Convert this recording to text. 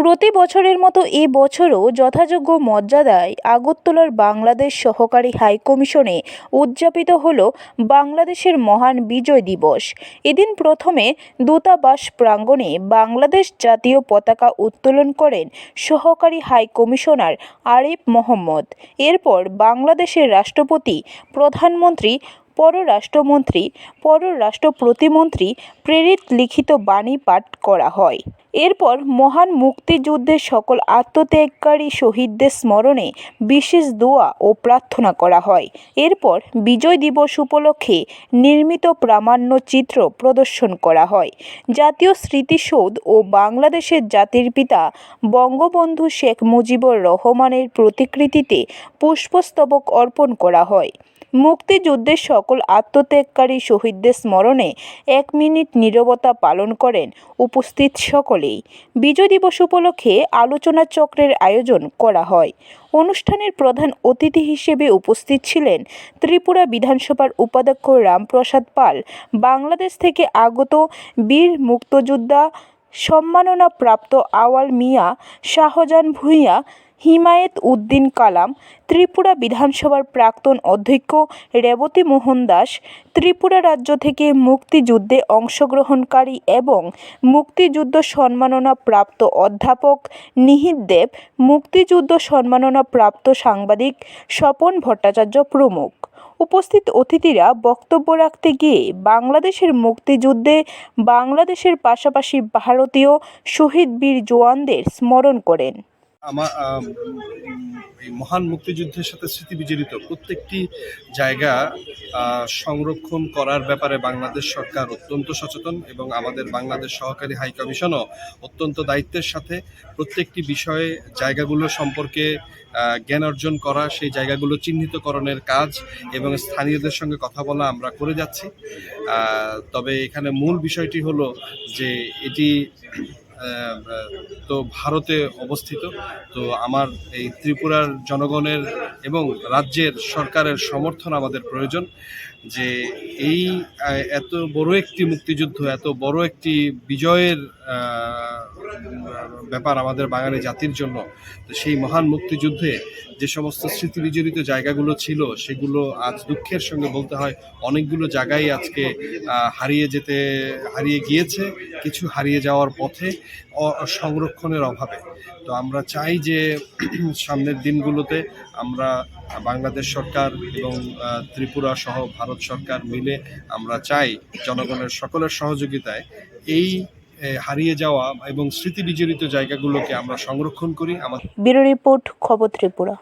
প্রতি বছরের মতো এ বছরও যথাযোগ্য মর্যাদায় আগরতলার বাংলাদেশ সহকারী হাইকমিশনে উদযাপিত হল বাংলাদেশের মহান বিজয় দিবস। এদিন প্রথমে দূতাবাস প্রাঙ্গণে বাংলাদেশ জাতীয় পতাকা উত্তোলন করেন সহকারী হাইকমিশনার আরিফ মোহাম্মদ। এরপর বাংলাদেশের রাষ্ট্রপতি, প্রধানমন্ত্রী পররাষ্ট্রমন্ত্রী পররাষ্ট্র প্রতিমন্ত্রী প্রেরিত লিখিত বাণী পাঠ করা হয়। এরপর মহান মুক্তিযুদ্ধের সকল আত্মত্যাগকারী শহীদদের স্মরণে বিশেষ দোয়া ও প্রার্থনা করা হয়। এরপর বিজয় দিবস উপলক্ষে নির্মিত প্রামাণ্য চিত্র প্রদর্শন করা হয়। জাতীয় স্মৃতিসৌধ ও বাংলাদেশের জাতির পিতা বঙ্গবন্ধু শেখ মুজিবুর রহমানের প্রতিকৃতিতে পুষ্পস্তবক অর্পণ করা হয়। মুক্তিযুদ্ধের সকল আত্মত্যাগকারী শহীদদের স্মরণে এক মিনিট নীরবতা পালন করেন উপস্থিত সকলেই। বিজয় দিবস উপলক্ষে আলোচনা চক্রের আয়োজন করা হয়। অনুষ্ঠানের প্রধান অতিথি হিসেবে উপস্থিত ছিলেন ত্রিপুরা বিধানসভার উপাধ্যক্ষ রামপ্রসাদ পাল, বাংলাদেশ থেকে আগত বীর মুক্তযোদ্ধা সম্মাননাপ্রাপ্ত আওয়াল মিয়া, শাহজাহান ভূঁইয়া হিমায়েত উদ্দিন কালাম, ত্রিপুরা বিধানসভার প্রাক্তন অধ্যক্ষ রেবতী মোহন দাস, ত্রিপুরা রাজ্য থেকে মুক্তিযুদ্ধে অংশগ্রহণকারী এবং মুক্তিযুদ্ধ সম্মাননা প্রাপ্ত অধ্যাপক নিহিত দেব, মুক্তিযুদ্ধ সম্মাননা প্রাপ্ত সাংবাদিক স্বপন ভট্টাচার্য প্রমুখ। উপস্থিত অতিথিরা বক্তব্য রাখতে গিয়ে বাংলাদেশের মুক্তিযুদ্ধে বাংলাদেশের পাশাপাশি ভারতীয় শহীদ বীর জওয়ানদের স্মরণ করেন। আমার এই মহান মুক্তিযুদ্ধের সাথে স্মৃতি বিজড়িত প্রত্যেকটি জায়গা সংরক্ষণ করার ব্যাপারে বাংলাদেশ সরকার অত্যন্ত সচেতন এবং আমাদের বাংলাদেশ সহকারী হাই কমিশনও অত্যন্ত দায়িত্বের সাথে প্রত্যেকটি বিষয়ে জায়গাগুলো সম্পর্কে জ্ঞান অর্জন করা, সেই জায়গাগুলো চিহ্নিতকরণের কাজ এবং স্থানীয়দের সঙ্গে কথা বলা আমরা করে যাচ্ছি। তবে এখানে মূল বিষয়টি হলো যে এটি তো ভারতে অবস্থিত। তো আমার এই ত্রিপুরার জনগণের এবং রাজ্যের সরকারের সমর্থন আমাদের প্রয়োজন যে এই এত বড় একটি মুক্তিযুদ্ধ, এত বড় একটি বিজয়ের ব্যাপার আমাদের বাঙালি জাতির জন্য। তো সেই মহান মুক্তিযুদ্ধে যে সমস্ত স্মৃতি বিজড়িত জায়গাগুলো ছিল, সেগুলো আজ দুঃখের সঙ্গে বলতে হয়, অনেকগুলো জায়গায় আজকে হারিয়ে যেতে, হারিয়ে গিয়েছে, কিছু হারিয়ে যাওয়ার পথে সংরক্ষণের অভাবে। তো আমরা চাই যে সামনের দিনগুলোতে আমরা বাংলাদেশ সরকার এবং ত্রিপুরা সহ ভারত সরকার মিলে আমরা চাই জনগণের সকলের সহযোগিতায় এই হারিয়ে যাওয়া এবং স্মৃতি বিজড়িত জায়গাগুলোকে আমরা সংরক্ষণ করি। আমার ব্যুরো রিপোর্ট খবর ত্রিপুরা।